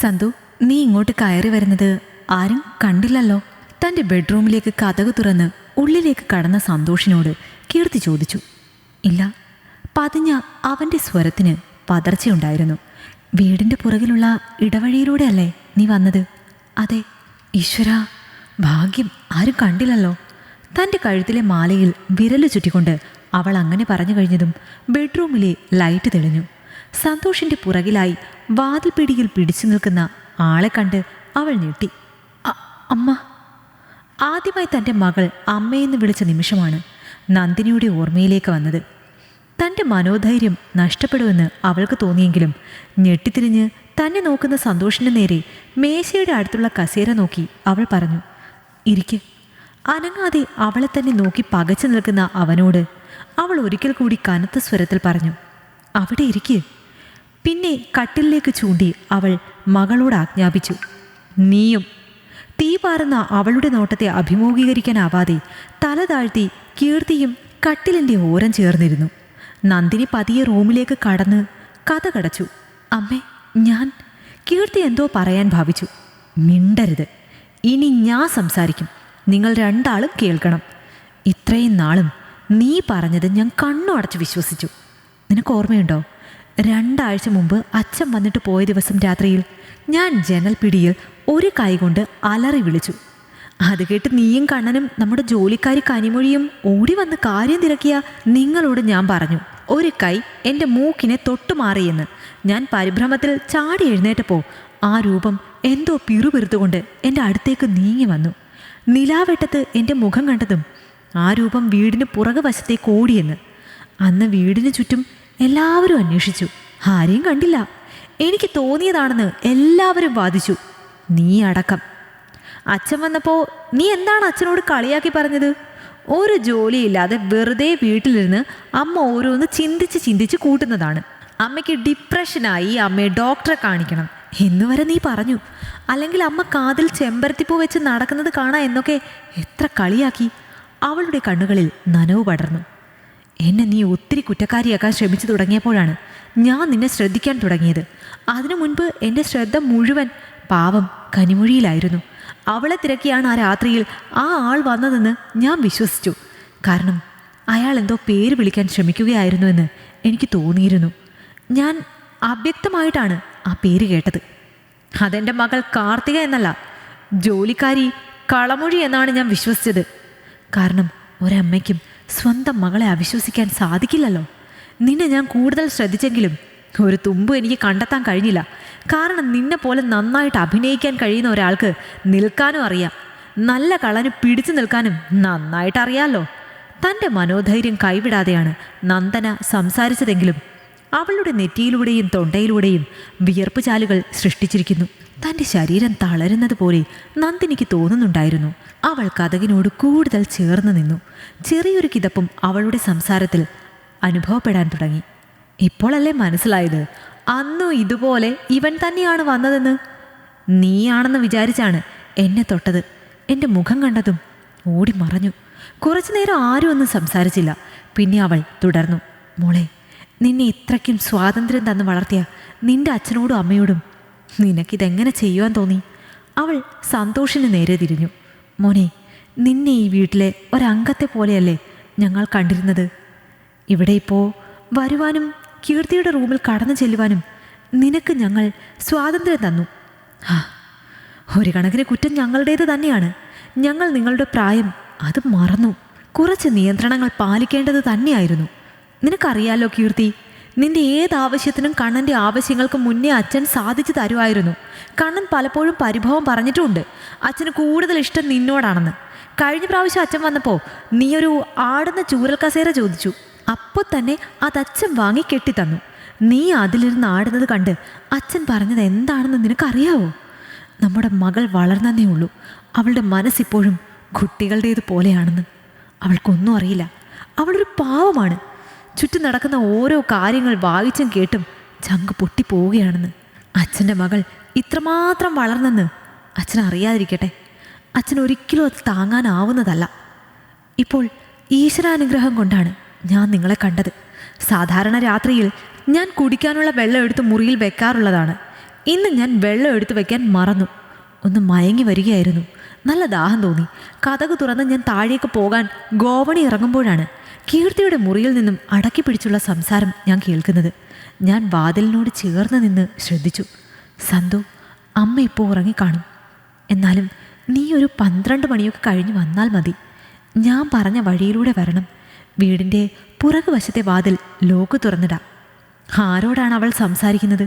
സന്തു നീ ഇങ്ങോട്ട് കയറി വരുന്നത് ആരും കണ്ടില്ലല്ലോ. തന്റെ ബെഡ്റൂമിലേക്ക് കഥക് തുറന്ന് ഉള്ളിലേക്ക് കടന്ന സന്തോഷിനോട് കീർത്തി ചോദിച്ചു. ഇല്ല പതിഞ്ഞ അവന്റെ സ്വരത്തിന് പതർച്ചയുണ്ടായിരുന്നു. വീടിന്റെ പുറകിലുള്ള ഇടവഴിയിലൂടെയല്ലേ നീ വന്നത്? അതെ ഈശ്വര ഭാഗ്യം ആരും കണ്ടില്ലല്ലോ. തന്റെ കഴുത്തിലെ മാലയിൽ വിരൽ ചുറ്റിക്കൊണ്ട് അവൾ അങ്ങനെ പറഞ്ഞു കഴിഞ്ഞതും ബെഡ്റൂമിലെ ലൈറ്റ് തെളിഞ്ഞു. സന്തോഷിന്റെ പുറകിലായി വാതിൽപിടിയിൽ പിടിച്ചു നിൽക്കുന്ന ആളെ കണ്ട് അവൾ നീട്ടി "അ- അമ്മ. ആദ്യമായി തന്റെ മകൾ അമ്മയെന്ന് വിളിച്ച നിമിഷമാണ് നന്ദിനിയുടെ ഓർമ്മയിലേക്ക് വന്നത്. തന്റെ മനോധൈര്യം നഷ്ടപ്പെടുമെന്ന് അവൾക്ക് തോന്നിയെങ്കിലും ഞെട്ടിത്തിരിഞ്ഞ് തന്നെ നോക്കുന്ന സന്തോഷിന് നേരെ മേശയുടെ അടുത്തുള്ള കസേര നോക്കി അവൾ പറഞ്ഞു ഇരിക്കെ. അനങ്ങാതെ അവളെ തന്നെ നോക്കി പകച്ചു നിൽക്കുന്ന അവനോട് അവൾ ഒരിക്കൽ കൂടി കനത്ത സ്വരത്തിൽ പറഞ്ഞു അവിടെ ഇരിക്കുക പിന്നെ കട്ടിലേക്ക് ചൂണ്ടി അവൾ മകളോട് ആജ്ഞാപിച്ചു നീയും തീ പാറുന്ന അവളുടെ നോട്ടത്തെ അഭിമുഖീകരിക്കാനാവാതെ തല താഴ്ത്തി കീർത്തിയും കട്ടിലിന്റെ ഓരം ചേർന്നിരുന്നു. നന്ദിനി പതിയെ റൂമിലേക്ക് കടന്ന് കഥ കടച്ചു. അമ്മേ ഞാൻ കീർത്തി എന്തോ പറയാൻ ഭാവിച്ചു. മിണ്ടരുത്. ഇനി ഞാൻ സംസാരിക്കും. നിങ്ങൾ രണ്ടാളും കേൾക്കണം. ഇത്രയും നാളും നീ പറഞ്ഞത് ഞാൻ കണ്ണു അടച്ച് വിശ്വസിച്ചു. നിനക്ക് ഓർമ്മയുണ്ടോ? രണ്ടാഴ്ച മുമ്പ് അച്ഛൻ വന്നിട്ട് പോയ ദിവസം രാത്രിയിൽ ഞാൻ ജനൽ പിടിയിൽ ഒരു കൈ കൊണ്ട് അലറി വിളിച്ചു. അത് കേട്ട് നീയും കണ്ണനും നമ്മുടെ ജോലിക്കാരി കനിമൊഴിയും ഓടി വന്ന് കാര്യം തിരക്കിയ നിങ്ങളോട് ഞാൻ പറഞ്ഞു ഒരു കൈ എന്റെ മൂക്കിനെ തൊട്ടുമാറിയെന്ന് ഞാൻ പരിഭ്രമത്തിൽ ചാടി എഴുന്നേറ്റപ്പോൾ ആ രൂപം എന്തോ പിറുപിറുത്തുകൊണ്ട് എന്റെ അടുത്തേക്ക് നീങ്ങി വന്നു. നിലാവെട്ടത്ത് എന്റെ മുഖം കണ്ടതും ആ രൂപം വീടിന് പുറകു വശത്തേക്ക് ഓടിയെന്ന്. അന്ന് വീടിന് ചുറ്റും എല്ലാവരും അന്വേഷിച്ചു. ആരെയും കണ്ടില്ല. എനിക്ക് തോന്നിയതാണെന്ന് എല്ലാവരും വാദിച്ചു. നീ അടക്കം. അച്ഛൻ വന്നപ്പോൾ നീ എന്താണ് അച്ഛനോട് കളിയാക്കി പറഞ്ഞത്? ഒരു ജോലിയില്ലാതെ വെറുതെ വീട്ടിലിരുന്ന് അമ്മ ഓരോന്ന് ചിന്തിച്ച് ചിന്തിച്ച് കൂട്ടുന്നതാണ്. അമ്മയ്ക്ക് ഡിപ്രഷനായി അമ്മയെ ഡോക്ടറെ കാണിക്കണം എന്നുവരെ നീ പറഞ്ഞു. അല്ലെങ്കിൽ അമ്മ കാതിൽ ചെമ്പരത്തിപ്പൂ വെച്ച് നടക്കുന്നത് കാണാ എന്നൊക്കെ എത്ര കളിയാക്കി. അവളുടെ കണ്ണുകളിൽ നനവ് പടർന്നു. എന്നെ നീ ഒത്തിരി കുറ്റക്കാരിയാക്കാൻ ശ്രമിച്ചു തുടങ്ങിയപ്പോഴാണ് ഞാൻ നിന്നെ ശ്രദ്ധിക്കാൻ തുടങ്ങിയത്. അതിനു മുൻപ് എന്റെ ശ്രദ്ധ മുഴുവൻ പാവം കനിമൊഴിയിലായിരുന്നു. അവളെ തിരക്കിയാണ് ആ രാത്രിയിൽ ആ ആൾ വന്നതെന്ന് ഞാൻ വിശ്വസിച്ചു. കാരണം അയാൾ എന്തോ പേര് വിളിക്കാൻ ശ്രമിക്കുകയായിരുന്നുവെന്ന് എനിക്ക് തോന്നിയിരുന്നു. ഞാൻ അവ്യക്തമായിട്ടാണ് ആ പേര് കേട്ടത്. അതെന്റെ മകൾ കാർത്തിക എന്നല്ല ജോലിക്കാരി കളമൊഴി എന്നാണ് ഞാൻ വിശ്വസിച്ചത്. കാരണം ഒരമ്മയ്ക്കും സ്വന്തം മകളെ അവിശ്വസിക്കാൻ സാധിക്കില്ലല്ലോ. നിന്നെ ഞാൻ കൂടുതൽ ശ്രദ്ധിച്ചെങ്കിലും ഒരു തുമ്പ് എനിക്ക് കണ്ടെത്താൻ കഴിഞ്ഞില്ല. കാരണം നിന്നെ പോലെ നന്നായിട്ട് അഭിനയിക്കാൻ കഴിയുന്ന ഒരാൾക്ക് നിൽക്കാനും അറിയാം. നല്ല കളന് പിടിച്ചു നിൽക്കാനും നന്നായിട്ട് അറിയാമല്ലോ തന്റെ മനോധൈര്യം കൈവിടാതെയാണ് നന്ദന സംസാരിച്ചതെങ്കിലും അവളുടെ നെറ്റിയിലൂടെയും തൊണ്ടയിലൂടെയും വിയർപ്പ് ചാലുകൾ സൃഷ്ടിച്ചിരിക്കുന്നു. തന്റെ ശരീരം തളരുന്നത് പോലെ നന്ദിനിക്ക് തോന്നുന്നുണ്ടായിരുന്നു. അവൾ കഥകിനോട് കൂടുതൽ ചേർന്ന് നിന്നു. ചെറിയൊരു കിതപ്പും അവളുടെ സംസാരത്തിൽ അനുഭവപ്പെടാൻ തുടങ്ങി. ഇപ്പോഴല്ലേ മനസ്സിലായത്? അന്നും ഇതുപോലെ ഇവൻ തന്നെയാണ് വന്നതെന്ന്. നീയാണെന്ന് വിചാരിച്ചാണ് എന്നെ തൊട്ടത്. എന്റെ മുഖം കണ്ടതും ഓടി മറഞ്ഞു. കുറച്ചു നേരം ആരും ഒന്നും സംസാരിച്ചില്ല. പിന്നെ അവൾ തുടർന്നു. മോളെ നിന്നെ ഇത്രയ്ക്കും സ്വാതന്ത്ര്യം തന്ന് വളർത്തിയ നിന്റെ അച്ഛനോടും അമ്മയോടും നിനക്കിതെങ്ങനെ ചെയ്യുവാൻ തോന്നി? അവൾ സന്തോഷിന് നേരെ തിരിഞ്ഞു. മോനെ നിന്നെ ഈ വീട്ടിലെ ഒരംഗത്തെ പോലെയല്ലേ ഞങ്ങൾ കണ്ടിരുന്നത്? ഇവിടെ ഇപ്പോൾ വരുവാനും കീർത്തിയുടെ റൂമിൽ കടന്നു ചെല്ലുവാനും നിനക്ക് ഞങ്ങൾ സ്വാതന്ത്ര്യം തന്നു. ആ ഒരു കണക്കിന് കുറ്റം ഞങ്ങളുടേത് തന്നെയാണ്. ഞങ്ങൾ നിങ്ങളുടെ പ്രായം അത് മറന്നു. കുറച്ച് നിയന്ത്രണങ്ങൾ പാലിക്കേണ്ടത് തന്നെയായിരുന്നു. നിനക്കറിയാലോ കീർത്തി നിന്റെ ഏത് ആവശ്യത്തിനും കണ്ണന്റെ ആവശ്യങ്ങൾക്ക് മുന്നേ അച്ഛൻ സാധിച്ചു തരുമായിരുന്നു. കണ്ണൻ പലപ്പോഴും പരിഭവം പറഞ്ഞിട്ടുമുണ്ട് അച്ഛന് കൂടുതൽ ഇഷ്ടം നിന്നോടാണെന്ന്. കഴിഞ്ഞ പ്രാവശ്യം അച്ഛൻ വന്നപ്പോൾ നീ ഒരു ആടുന്ന ചൂരൽ കസേര ചോദിച്ചു. അപ്പോൾ തന്നെ അത് അച്ഛൻ വാങ്ങി കെട്ടിത്തന്നു. നീ അതിലിരുന്ന് ആടുന്നത് കണ്ട് അച്ഛൻ പറഞ്ഞത് എന്താണെന്ന് നിനക്കറിയാവോ? നമ്മുടെ മകൾ വളർന്നതേ ഉള്ളൂ. അവളുടെ മനസ്സിപ്പോഴും കുട്ടികളുടേത് പോലെയാണെന്ന് അവൾക്കൊന്നും അറിയില്ല. അവളൊരു പാവമാണ്. ചുറ്റും നടക്കുന്ന ഓരോ കാര്യങ്ങൾ വായിച്ചും കേട്ടും ചങ്ക് പൊട്ടിപ്പോവുകയാണെന്ന്. അച്ഛന്റെ മകൾ ഇത്രമാത്രം വളർന്നെന്ന് അച്ഛൻ അറിയാതിരിക്കട്ടെ. അച്ഛൻ ഒരിക്കലും അത് താങ്ങാനാവുന്നതല്ല. ഇപ്പോൾ ഈശ്വരാനുഗ്രഹം കൊണ്ടാണ് ഞാൻ നിങ്ങളെ കണ്ടത്. സാധാരണ രാത്രിയിൽ ഞാൻ കുടിക്കാനുള്ള വെള്ളം എടുത്ത് മുറിയിൽ വെക്കാറുള്ളതാണ്. ഇന്ന് ഞാൻ വെള്ളം എടുത്ത് വെക്കാൻ മറന്നു. ഒന്ന് മയങ്ങി വരികയായിരുന്നു. നല്ല ദാഹം തോന്നി. കഥക് തുറന്ന് ഞാൻ താഴേക്ക് പോകാൻ ഗോവണി ഇറങ്ങുമ്പോഴാണ് കീർത്തിയുടെ മുറിയിൽ നിന്നും അടക്കി പിടിച്ചുള്ള സംസാരം ഞാൻ കേൾക്കുന്നത്. ഞാൻ വാതിലിനോട് ചേർന്ന് നിന്ന് ശ്രദ്ധിച്ചു. സന്തു അമ്മ ഇപ്പോൾ ഉറങ്ങിക്കാണും. എന്നാലും നീ ഒരു പന്ത്രണ്ട് മണിയൊക്കെ കഴിഞ്ഞ് വന്നാൽ മതി. ഞാൻ പറഞ്ഞ വഴിയിലൂടെ വരണം. വീടിന്റെ പുറകു വശത്തെ വാതിൽ ലോക്ക് തുറന്നിടാം. ആരോടാണ് അവൾ സംസാരിക്കുന്നത്?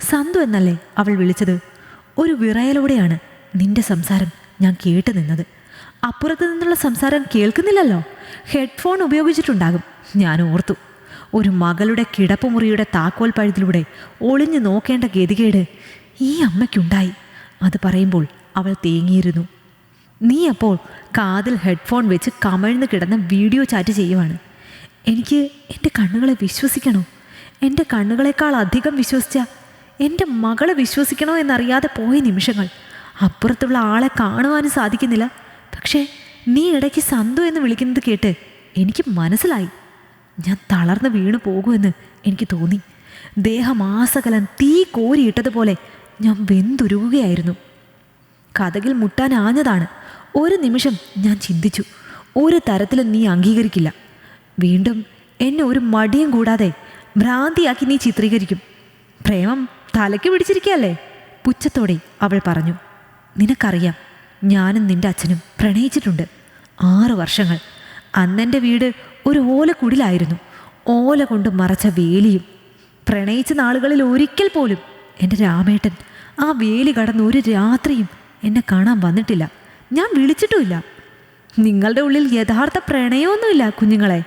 സന്തു എന്നല്ലേ അവൾ വിളിച്ചത്. ഒരു വിറയലോടെയാണ് നിന്റെ സംസാരം. ഞാൻ കേട്ടു നിന്നത്. അപ്പുറത്ത് നിന്നുള്ള സംസാരം കേൾക്കുന്നില്ലല്ലോ. ഹെഡ്ഫോൺ ഉപയോഗിച്ചിട്ടുണ്ടാകും. ഞാൻ ഓർത്തു. ഒരു മകളുടെ കിടപ്പുമുറിയുടെ താക്കോൽ പഴുതിലൂടെ ഒളിഞ്ഞു നോക്കേണ്ട ഗതികേട് ഈ അമ്മയ്ക്കുണ്ടായി. അത് പറയുമ്പോൾ അവൾ തേങ്ങിയിരുന്നു. നീ അപ്പോൾ കാതിൽ ഹെഡ്ഫോൺ വെച്ച് കമഴ്ന്ന് കിടന്ന് വീഡിയോ ചാറ്റ് ചെയ്യുവാണ്. എനിക്ക് എന്റെ കണ്ണുകളെ വിശ്വസിക്കണോ? എന്റെ കണ്ണുകളെക്കാൾ അധികം വിശ്വസിച്ച എന്റെ മകളെ വിശ്വസിക്കണോ എന്നറിയാതെ പോയ നിമിഷങ്ങൾ. അപ്പുറത്തുള്ള ആളെ കാണുവാനും സാധിക്കുന്നില്ല. പക്ഷേ നീ ഇടയ്ക്ക് സന്തു എന്ന് വിളിക്കുന്നത് കേട്ട് എനിക്ക് മനസ്സിലായി. ഞാൻ തളർന്ന് വീണു പോകുമെന്ന് എനിക്ക് തോന്നി. ദേഹമാസകലം തീ കോരിയിട്ടതുപോലെ ഞാൻ വെന്തുരുകുകയായിരുന്നു. കഥകിൽ മുട്ടാനാഞ്ഞതാണ് ഒരു നിമിഷം ഞാൻ ചിന്തിച്ചു. ഒരു തരത്തിലും നീ അംഗീകരിക്കില്ല. വീണ്ടും എന്നെ ഒരു മടിയും കൂടാതെ ഭ്രാന്തിയാക്കി നീ ചിത്രീകരിക്കും. പ്രേമം തലയ്ക്ക് പിടിച്ചിരിക്കുകയല്ലേ? പുച്ഛത്തോടെ അവൾ പറഞ്ഞു. നിനക്കറിയാം ഞാനും നിന്റെ അച്ഛനും പ്രണയിച്ചിട്ടുണ്ട്. ആറു വർഷങ്ങൾ. അന്നെന്റെ വീട് ഒരു ഓലക്കുടിലായിരുന്നു. ഓല കൊണ്ട് മറച്ച വേലിയും. പ്രണയിച്ച നാളുകളിൽ ഒരിക്കൽ പോലും എന്റെ രാമേട്ടൻ ആ വേലി കടന്ന് ഒരു രാത്രിയും എന്നെ കാണാൻ വന്നിട്ടില്ല. ഞാൻ വിളിച്ചിട്ടുമില്ല. നിങ്ങളുടെ ഉള്ളിൽ യഥാർത്ഥ പ്രണയമൊന്നുമില്ല കുഞ്ഞുങ്ങളെ.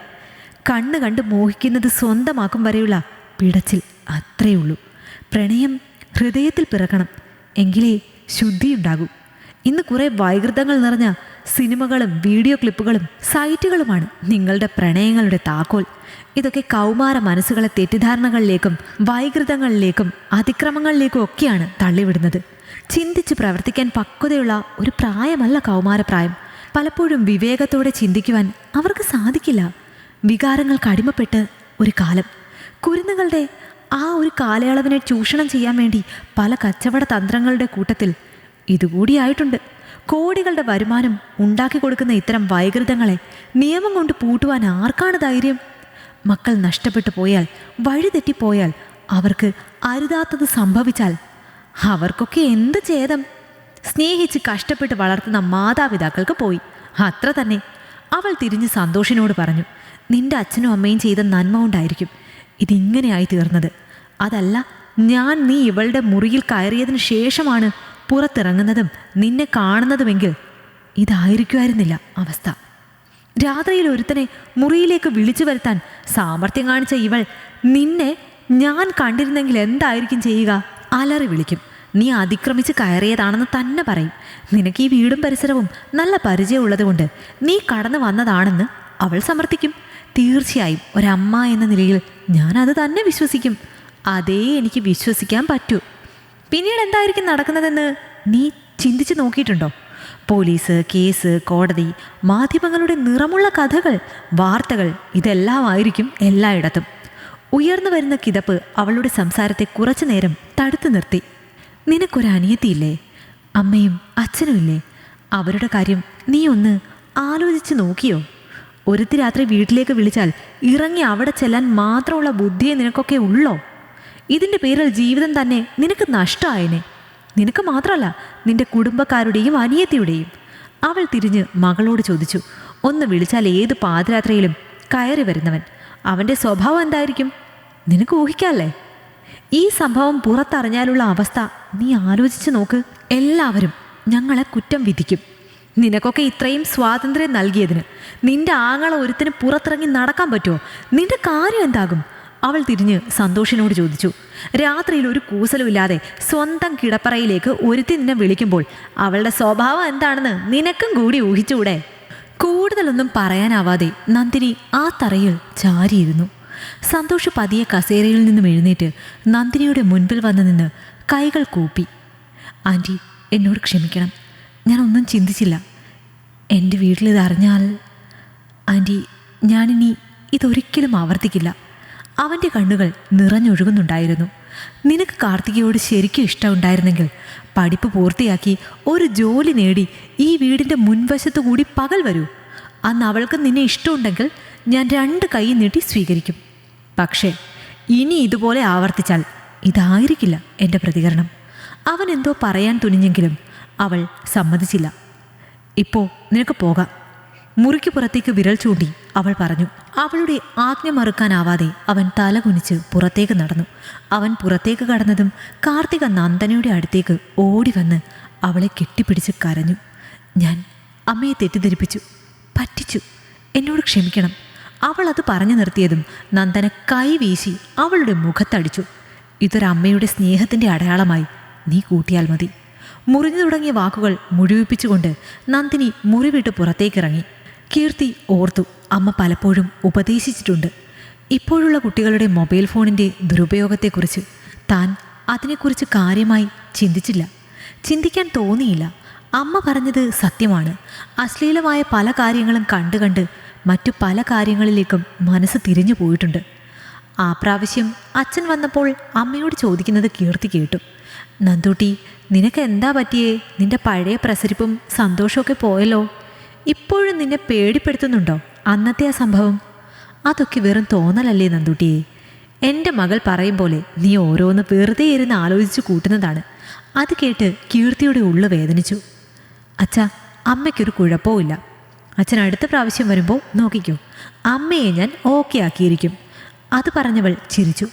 കണ്ണ് കണ്ട് മോഹിക്കുന്നത് സ്വന്തമാക്കും വരെയുള്ള പിടച്ചിൽ അത്രയേ ഉള്ളൂ. പ്രണയം ഹൃദയത്തിൽ പിറക്കണം. എങ്കിലേ ശുദ്ധിയുണ്ടാകൂ. ഇന്ന് കുറെ വൈകൃതങ്ങൾ നിറഞ്ഞ സിനിമകളും വീഡിയോ ക്ലിപ്പുകളും സൈറ്റുകളുമാണ് നിങ്ങളുടെ പ്രണയങ്ങളുടെ താക്കോൽ. ഇതൊക്കെ കൗമാര മനസ്സുകളെ തെറ്റിദ്ധാരണകളിലേക്കും വൈകൃതങ്ങളിലേക്കും അതിക്രമങ്ങളിലേക്കും ഒക്കെയാണ് തള്ളിവിടുന്നത്. ചിന്തിച്ച് പ്രവർത്തിക്കാൻ പക്വതയുള്ള ഒരു പ്രായമല്ല കൗമാരപ്രായം പലപ്പോഴും വിവേകത്തോടെ ചിന്തിക്കുവാൻ അവർക്ക് സാധിക്കില്ല. വികാരങ്ങൾക്ക് അടിമപ്പെട്ട് ഒരു കാലം. കുരുന്നുകളുടെ ആ ഒരു കാലയളവിനെ ചൂഷണം ചെയ്യാൻ വേണ്ടി പല കച്ചവട തന്ത്രങ്ങളുടെ കൂട്ടത്തിൽ ഇതുകൂടിയായിട്ടുണ്ട് കോടികളുടെ വരുമാനം ഉണ്ടാക്കി കൊടുക്കുന്ന ഇത്തരം വൈകൃതങ്ങളെ നിയമം കൊണ്ട് പൂട്ടുവാൻ ആർക്കാണ് ധൈര്യം? മക്കൾ നഷ്ടപ്പെട്ടു പോയാൽ വഴിതെറ്റിപ്പോയാൽ അവർക്ക് അരുതാത്തത് സംഭവിച്ചാൽ അവർക്കൊക്കെ എന്ത് ഛേദം? സ്നേഹിച്ച് കഷ്ടപ്പെട്ട് വളർത്തുന്ന മാതാപിതാക്കൾക്ക് പോയി. അത്ര തന്നെ. അവൾ തിരിഞ്ഞ് സന്തോഷിനോട് പറഞ്ഞു നിന്റെ അച്ഛനും അമ്മയും ചെയ്ത നന്മ കൊണ്ടായിരിക്കും. ഇതിങ്ങനെയായി തീർന്നത് അതല്ല ഞാൻ നീ ഇവളുടെ മുറിയിൽ കയറിയതിന് ശേഷമാണ് പുറത്തിറങ്ങുന്നതും നിന്നെ കാണുന്നതുമെങ്കിൽ ഇതായിരിക്കുമായിരുന്നില്ല അവസ്ഥ. രാത്രിയിൽ ഒരുത്തനെ മുറിയിലേക്ക് വിളിച്ചു വരുത്താൻ സാമർഥ്യം കാണിച്ച ഇവൾ നിന്നെ ഞാൻ കണ്ടിരുന്നെങ്കിൽ എന്തായിരിക്കും ചെയ്യുക? അലറി വിളിക്കും. നീ അതിക്രമിച്ച് കയറിയതാണെന്ന് തന്നെ പറയും. നിനക്ക് ഈ വീടും പരിസരവും നല്ല പരിചയമുള്ളതുകൊണ്ട് നീ കടന്നു വന്നതാണെന്ന് അവൾ സമർത്ഥിക്കും. തീർച്ചയായും ഒരമ്മ എന്ന നിലയിൽ ഞാൻ അത് തന്നെ വിശ്വസിക്കും. അതേ എനിക്ക് വിശ്വസിക്കാൻ പറ്റൂ. പിന്നീട് എന്തായിരിക്കും നടക്കുന്നതെന്ന് നീ ചിന്തിച്ച് നോക്കിയിട്ടുണ്ടോ? പോലീസ് കേസ് കോടതി മാധ്യമങ്ങളുടെ നിറമുള്ള കഥകൾ വാർത്തകൾ ഇതെല്ലാം ആയിരിക്കും എല്ലായിടത്തും. ഉയർന്നു വരുന്ന കിതപ്പ് അവളുടെ സംസാരത്തെ കുറച്ചു നേരം തടുത്തു നിർത്തി. നിനക്കൊരു അനിയത്തിയില്ലേ? അമ്മയും അച്ഛനും ഇല്ലേ അവരുടെ കാര്യം നീ ഒന്ന് ആലോചിച്ച് നോക്കിയോ? ഒരുത്തി രാത്രി വീട്ടിലേക്ക് വിളിച്ചാൽ ഇറങ്ങി അവിടെ ചെല്ലാൻ മാത്രമുള്ള ബുദ്ധിയെ നിനക്കൊക്കെ ഉള്ളോ? ഇതിന്റെ പേരിൽ ജീവിതം തന്നെ നിനക്ക് നഷ്ടമായനെ നിനക്ക് മാത്രമല്ല നിന്റെ കുടുംബക്കാരുടെയും അനിയത്തിയുടെയും. അവൾ തിരിഞ്ഞ് മകളോട് ചോദിച്ചു ഒന്ന് വിളിച്ചാൽ ഏത് പാതിരാത്രിയിലും കയറി വരുന്നവൻ? അവന്റെ സ്വഭാവം എന്തായിരിക്കും? നിനക്ക് ഊഹിക്കാല്ലേ? ഈ സംഭവം പുറത്തറിഞ്ഞാലുള്ള അവസ്ഥ നീ ആലോചിച്ച് നോക്ക്. എല്ലാവരും ഞങ്ങളെ കുറ്റം വിധിക്കും. നിനക്കൊക്കെ ഇത്രയും സ്വാതന്ത്ര്യം നൽകിയതിന് നിന്റെ ആങ്ങള ഒരുത്തിന് പുറത്തിറങ്ങി നടക്കാൻ പറ്റുമോ? നിന്റെ കാര്യം എന്താകും? അവൾ തിരിഞ്ഞ് സന്തോഷിനോട് ചോദിച്ചു. രാത്രിയിൽ ഒരു കൂസലുമില്ലാതെ സ്വന്തം കിടപ്പറയിലേക്ക് ഒരുത്തി നിന്നെ വിളിക്കുമ്പോൾ അവളുടെ സ്വഭാവം എന്താണെന്ന് നിനക്കും കൂടി ഊഹിച്ചുകൂടെ? കൂടുതലൊന്നും പറയാനാവാതെ നന്ദിനി ആ തറയിൽ ചാരിയിരുന്നു. സന്തോഷ് പതിയെ കസേരയിൽ നിന്നും എഴുന്നേറ്റ് നന്ദിനിയുടെ മുൻപിൽ വന്നു നിന്ന് കൈകൾ കൂപ്പി. ആന്റി എന്നോട് ക്ഷമിക്കണം. ഞാനൊന്നും ചിന്തിച്ചില്ല. എന്റെ വീട്ടിലിതറിഞ്ഞാൽ ആന്റി ഞാനിനി ഇതൊരിക്കലും ആവർത്തിക്കില്ല. അവന്റെ കണ്ണുകൾ നിറഞ്ഞൊഴുകുന്നുണ്ടായിരുന്നു. നിനക്ക് കാർത്തികയോട് ശരിക്കും ഇഷ്ടമുണ്ടായിരുന്നെങ്കിൽ പഠിപ്പ് പൂർത്തിയാക്കി ഒരു ജോലി നേടി ഈ വീടിന്റെ മുൻവശത്തു കൂടി പകൽ വരൂ. അന്ന് അവൾക്ക് നിന്നെ ഇഷ്ടമുണ്ടെങ്കിൽ ഞാൻ രണ്ട് കൈ നീട്ടി സ്വീകരിക്കും. പക്ഷേ ഇനി ഇതുപോലെ ആവർത്തിച്ചാൽ ഇതായിരിക്കില്ല എന്റെ പ്രതികരണം. അവൻ എന്തോ പറയാൻ തുനിഞ്ഞെങ്കിലും അവൾ സമ്മതിച്ചില്ല. ഇപ്പോൾ നിനക്ക് പോകാം. മുറിക്ക് പുറത്തേക്ക് വിരൽ ചൂണ്ടി അവൾ പറഞ്ഞു. അവളുടെ ആജ്ഞ മറുക്കാനാവാതെ അവൻ തല കുനിച്ച് പുറത്തേക്ക് നടന്നു. അവൻ പുറത്തേക്ക് കടന്നതും കാർത്തിക നന്ദനയുടെ അടുത്തേക്ക് ഓടി വന്ന് അവളെ കെട്ടിപ്പിടിച്ച് കരഞ്ഞു. ഞാൻ അമ്മയെ തെറ്റിദ്ധരിപ്പിച്ചു. പറ്റിച്ചു. എന്നോട് ക്ഷമിക്കണം. അവൾ അത് പറഞ്ഞു നിർത്തിയതും നന്ദന കൈ വീശി അവളുടെ മുഖത്തടിച്ചു. ഇതൊരമ്മയുടെ സ്നേഹത്തിന്റെ അടയാളമായി നീ കൂട്ടിയാൽ മതി. മുറിഞ്ഞു തുടങ്ങിയ വാക്കുകൾ മുഴുവിപ്പിച്ചുകൊണ്ട് നന്ദിനി മുറിവിട്ട് പുറത്തേക്കിറങ്ങി. കീർത്തി ഓർത്തു അമ്മ പലപ്പോഴും ഉപദേശിച്ചിട്ടുണ്ട്. ഇപ്പോഴുള്ള കുട്ടികളുടെ മൊബൈൽ ഫോണിന്റെ ദുരുപയോഗത്തെക്കുറിച്ച് താൻ അതിനെക്കുറിച്ച് കാര്യമായി ചിന്തിച്ചില്ല. ചിന്തിക്കാൻ തോന്നിയില്ല. അമ്മ പറഞ്ഞത് സത്യമാണ്. അശ്ലീലമായ പല കാര്യങ്ങളും കണ്ടു കണ്ട് മറ്റു പല കാര്യങ്ങളിലേക്കും മനസ്സ് തിരിഞ്ഞു പോയിട്ടുണ്ട്. ആ പ്രാവശ്യം അച്ഛൻ വന്നപ്പോൾ അമ്മയോട് ചോദിക്കുന്നത് കീർത്തി കേട്ടു. നന്ദൂട്ടി നിനക്ക് എന്താ പറ്റിയേ? നിന്റെ പഴയ പ്രസരിപ്പും സന്തോഷമൊക്കെ പോയല്ലോ. ഇപ്പോഴും നിന്നെ പേടിപ്പെടുത്തുന്നുണ്ടോ? അന്നത്തെ ആ സംഭവം? അതൊക്കെ വെറും തോന്നലല്ലേ നന്ദുട്ടിയെ. എന്റെ മകൾ പറയും പോലെ നീ ഓരോന്ന് വെറുതെ ഇരുന്ന് ആലോചിച്ച് കൂട്ടുന്നതാണ്. അത് കേട്ട് കീർത്തിയുടെ ഉള്ളു വേദനിച്ചു. അച്ഛാ അമ്മയ്ക്കൊരു കുഴപ്പവുമില്ല അച്ഛൻ അടുത്ത പ്രാവശ്യം വരുമ്പോൾ നോക്കിക്കോ. അമ്മയെ ഞാൻ ഓക്കെ ആക്കിയിരിക്കും. അത് പറഞ്ഞവൾ ചിരിച്ചു.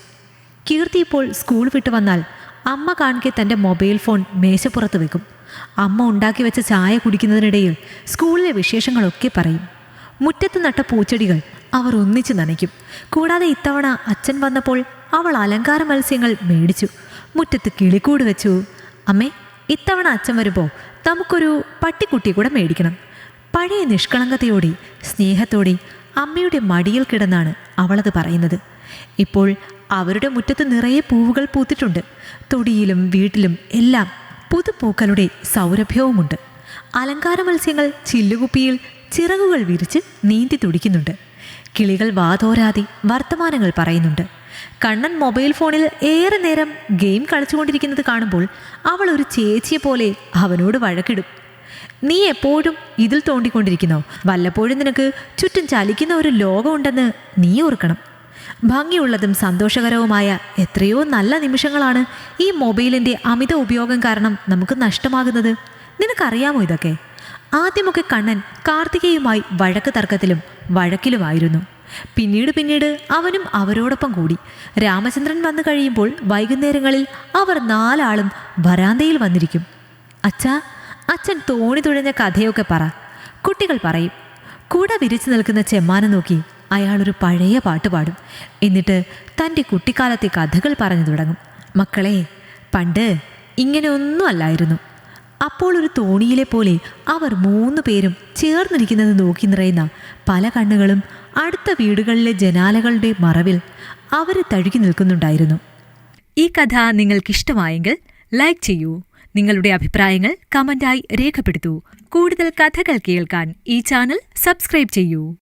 കീർത്തി ഇപ്പോൾ സ്കൂൾ വിട്ട് വന്നാൽ അമ്മ കാണിക്കെ തന്റെ മൊബൈൽ ഫോൺ മേശപ്പുറത്ത് വെക്കും. അമ്മ ഉണ്ടാക്കി വെച്ച ചായ കുടിക്കുന്നതിനിടയിൽ സ്കൂളിലെ വിശേഷങ്ങളൊക്കെ പറയും. മുറ്റത്ത് നട്ട പൂച്ചെടികൾ അവർ ഒന്നിച്ച് നനയ്ക്കും. കൂടാതെ ഇത്തവണ അച്ഛൻ വന്നപ്പോൾ അവൾ അലങ്കാര മത്സ്യങ്ങൾ മേടിച്ചു. മുറ്റത്ത് കിളിക്കൂട് വെച്ചു. അമ്മേ ഇത്തവണ അച്ഛൻ വരുമ്പോൾ നമുക്കൊരു പട്ടിക്കുട്ടി കൂടെ മേടിക്കണം. പഴയ നിഷ്കളങ്കതയോടെ സ്നേഹത്തോടെ അമ്മയുടെ മടിയിൽ കിടന്നാണ് അവളത് പറയുന്നത്. ഇപ്പോൾ അവരുടെ മുറ്റത്ത് നിറയെ പൂവുകൾ പൂത്തിട്ടുണ്ട്. തൊടിയിലും വീട്ടിലും എല്ലാം പുതുപൂക്കളുടെ സൗരഭ്യവുമുണ്ട്. അലങ്കാര മത്സ്യങ്ങൾ ചില്ലുകുപ്പിയിൽ ചിറകുകൾ വിരിച്ച് നീന്തി തുടിക്കുന്നുണ്ട്. കിളികൾ വാതോരാതെ വർത്തമാനങ്ങൾ പറയുന്നുണ്ട്. കണ്ണൻ മൊബൈൽ ഫോണിൽ ഏറെ നേരം ഗെയിം കളിച്ചുകൊണ്ടിരിക്കുന്നത് കാണുമ്പോൾ അവൾ ഒരു ചേച്ചിയെ പോലെ അവനോട് വഴക്കിടും. നീ എപ്പോഴും ഇതിൽ തോണ്ടിക്കൊണ്ടിരിക്കുന്നോ? വല്ലപ്പോഴും നിനക്ക് ചുറ്റും ചലിക്കുന്ന ഒരു ലോകമുണ്ടെന്ന് നീ ഓർക്കണം. ഭംഗിയുള്ളതും സന്തോഷകരവുമായ എത്രയോ നല്ല നിമിഷങ്ങളാണ് ഈ മൊബൈലിന്റെ അമിത ഉപയോഗം കാരണം നമുക്ക് നഷ്ടമാകുന്നത്. നിനക്കറിയാമോ ഇതൊക്കെ? ആദ്യമൊക്കെ കണ്ണൻ കാർത്തികയുമായി വഴക്ക് തർക്കത്തിലും വഴക്കിലുമായിരുന്നു. പിന്നീട് പിന്നീട് അവനും അവരോടൊപ്പം കൂടി. രാമചന്ദ്രൻ വന്നു കഴിയുമ്പോൾ വൈകുന്നേരങ്ങളിൽ അവർ നാലാളും വരാന്തയിൽ വന്നിരിക്കും. അച്ഛാ അച്ഛൻ തോണി തുഴഞ്ഞ കഥയൊക്കെ പറ. കുട്ടികൾ പറയും. കൂടെ വിരിച്ചു നിൽക്കുന്ന ചെമ്മാനെ നോക്കി. അയാളൊരു പഴയ പാട്ട് പാടും. എന്നിട്ട് തന്റെ കുട്ടിക്കാലത്തെ കഥകൾ പറഞ്ഞു തുടങ്ങും. മക്കളെ പണ്ട് ഇങ്ങനെ ഒന്നും അല്ലായിരുന്നു. അപ്പോൾ ഒരു തോണിയിലെ പോലെ അവർ മൂന്ന് പേരും ചേർന്നിരിക്കുന്നത് നോക്കി നിറയുന്ന പല കണ്ണുകളും അടുത്ത വീടുകളിലെ ജനാലകളുടെ മറവിൽ അവരെ തഴുകി നിൽക്കുന്നുണ്ടായിരുന്നു. ഈ കഥ നിങ്ങൾക്കിഷ്ടമായെങ്കിൽ ലൈക്ക് ചെയ്യൂ. നിങ്ങളുടെ അഭിപ്രായങ്ങൾ കമന്റായി രേഖപ്പെടുത്തൂ. കൂടുതൽ കഥകൾ കേൾക്കാൻ ഈ ചാനൽ സബ്സ്ക്രൈബ് ചെയ്യൂ.